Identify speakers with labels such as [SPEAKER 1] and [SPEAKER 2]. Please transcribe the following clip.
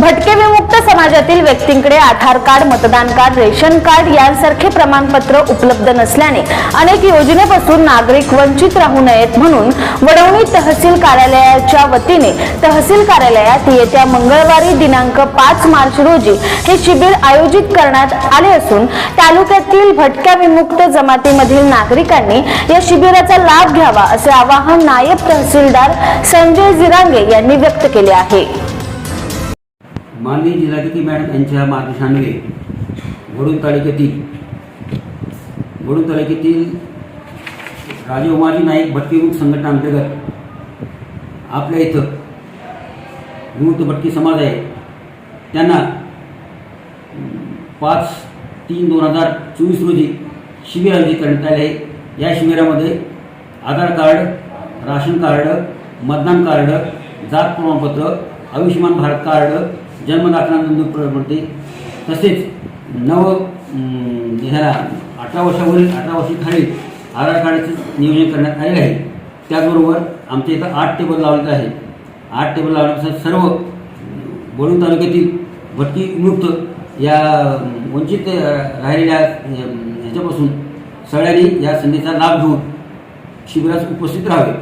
[SPEAKER 1] भटके विमुक्त समाजातील व्यक्तींकडे आधार कार्ड मतदान कार्ड रेशन कार्ड यांसारखे प्रमाणपत्र उपलब्ध नसल्याने अनेक योजनेपासून नागरिक वंचित राहू नयेत म्हणून वडवणी तहसील कार्यालयाच्या वतीने तहसील कार्यालयात येत्या मंगळवारी दिनांक पाच मार्च रोजी हे शिबिर आयोजित करण्यात आले असून तालुक्यातील भटक्या विमुक्त जमातीमधील नागरिकांनी या शिबिराचा लाभ घ्यावा असे आवाहन नायब तहसीलदार संजय जिरांगे यांनी व्यक्त केले आहे.
[SPEAKER 2] माननीय जिल्हाधिकारी मॅडम यांच्या मार्गदर्शनान्वये वडून तालुक्यातील वडून तालुक्यातील राजे उमाजी नाईक भटकीमुख संघटनांतर्गत आपल्या इथं विमुक्त भटकी समाज आहे. त्यांना पाच तीन दोन हजार चोवीस रोजी शिबिर आयोजित करण्यात आले आहे. या शिबिरामध्ये आधार कार्ड राशन कार्ड मतदान कार्ड जात प्रमाणपत्र आयुष्यमान भारत कार्ड जन्मदाखला नोंदणी प्रमाणपत्रे तसेच नव ह्याला अठरा वर्षावरील अठरा वर्षाखालील आधार कार्डचं नियोजन करण्यात आले आहे. त्याचबरोबर आमच्या इथं आठ टेबल लावण्यात आहे आठ टेबल लावण्यानुसार सर्व बोलून तालुक्यातील भटकी विमुक्त या वंचित राहिलेल्या ह्याच्यापासून सगळ्यांनी या संधीचा लाभ घेऊन शिबिरास उपस्थित राहावे.